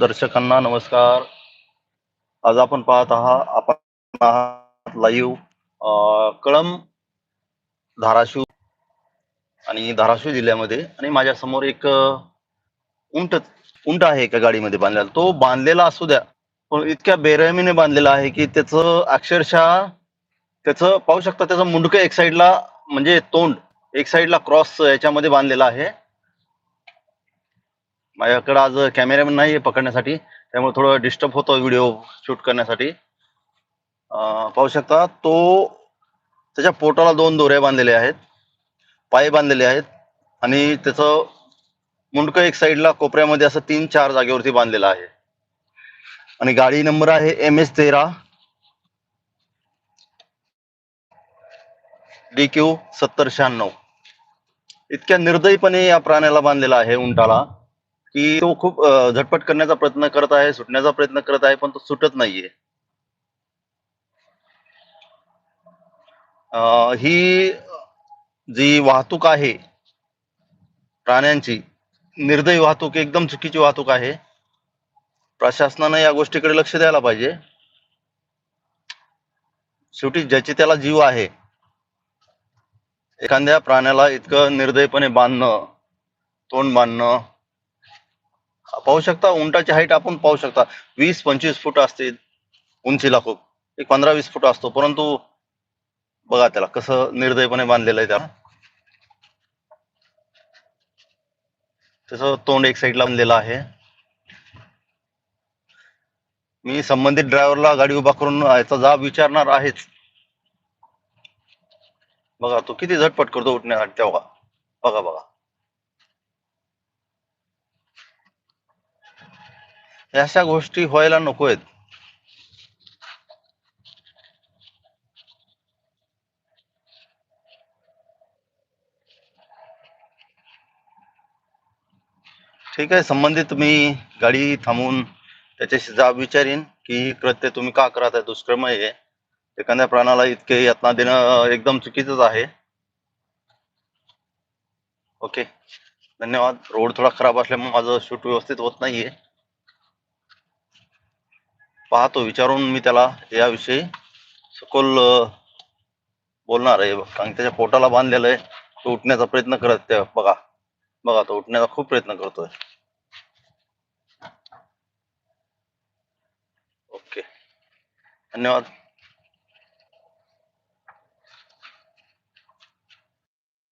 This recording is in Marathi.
दर्शकांना नमस्कार. आज आपण पाहत आहात आपण आहात लाईव्ह कळम धाराशिव आणि धाराशिव जिल्ह्यामध्ये आणि माझ्यासमोर एक उंट उंट आहे एका गाडीमध्ये बांधलेला. तो बांधलेला असू द्या पण इतक्या बेरहमीने बांधलेला आहे की त्याचं अक्षरशः त्याचं पाहू शकता त्याचं मुंडकं एक साईडला म्हणजे तोंड एक साईडला क्रॉस याच्यामध्ये बांधलेला आहे. माझ्याकडे आज कॅमेरामॅन नाही आहे पकडण्यासाठी त्यामुळे थोडं डिस्टर्ब होतो व्हिडिओ शूट करण्यासाठी. अं, पाहू शकता तो त्याच्या पोटाला दोन दोऱ्या बांधलेल्या आहेत पाय बांधलेले आहेत आणि त्याचं मुंडकं एक साईडला कोपऱ्यामध्ये असं तीन चार जागेवरती बांधलेलं आहे. आणि गाडी नंबर आहे एम एस तेरा. डी क्यू सत्तर शहाण्णव. इतक्या निर्दयीपणे या प्राण्याला बांधलेला आहे उंटाला. की तो खूप झटपट करण्याचा प्रयत्न करत आहे सुटण्याचा प्रयत्न करत आहे पण तो सुटत नाहीये. अं, ही जी वाहतूक आहे प्राण्यांची निर्दयी वाहतूक एकदम चुकीची वाहतूक आहे. प्रशासनानं या गोष्टीकडे लक्ष द्यायला पाहिजे. शेवटी ज्याची त्याला जीव आहे एखाद्या प्राण्याला इतकं निर्दयीपणे बांधणं तोंड बांधणं पाहू शकता उंटाची हाईट आपण पाहू शकता. वीस पंचवीस फूट असते उंचीला खूप. एक पंधरा वीस फूट असतो. परंतु बघा त्याला कसं निर्दयपणे बांधलेलं आहे त्याला. त्याचं तोंड एक साईडला बांधलेलं आहे. मी संबंधित ड्रायव्हरला गाडी उभा करून याचा जाब विचारणार आहेच. बघा तो किती झटपट करतो उठण्यासाठी तेव्हा. बघा बघा या अशा गोष्टी व्हायला नको आहेत ठीक आहे संबंधित मी गाडी थांबवून त्याच्याशी जाब विचारीन की ही कृत्य तुम्ही का करत आहे दुष्कर्म आहे एखाद्या प्राणाला इतके यातना देणं एकदम चुकीचंच आहे. ओके. धन्यवाद. रोड थोडा खराब असल्यामुळे माझं शूट व्यवस्थित होत नाहीये. पाहतो विचारून मी त्याला याविषयी सखोल बोलणार आहे. कारण त्याच्या पोटाला बांधलेलं आहे. तो उठण्याचा प्रयत्न करत त्या बघा. बघा तो उठण्याचा खूप प्रयत्न करतोय. ओके. धन्यवाद.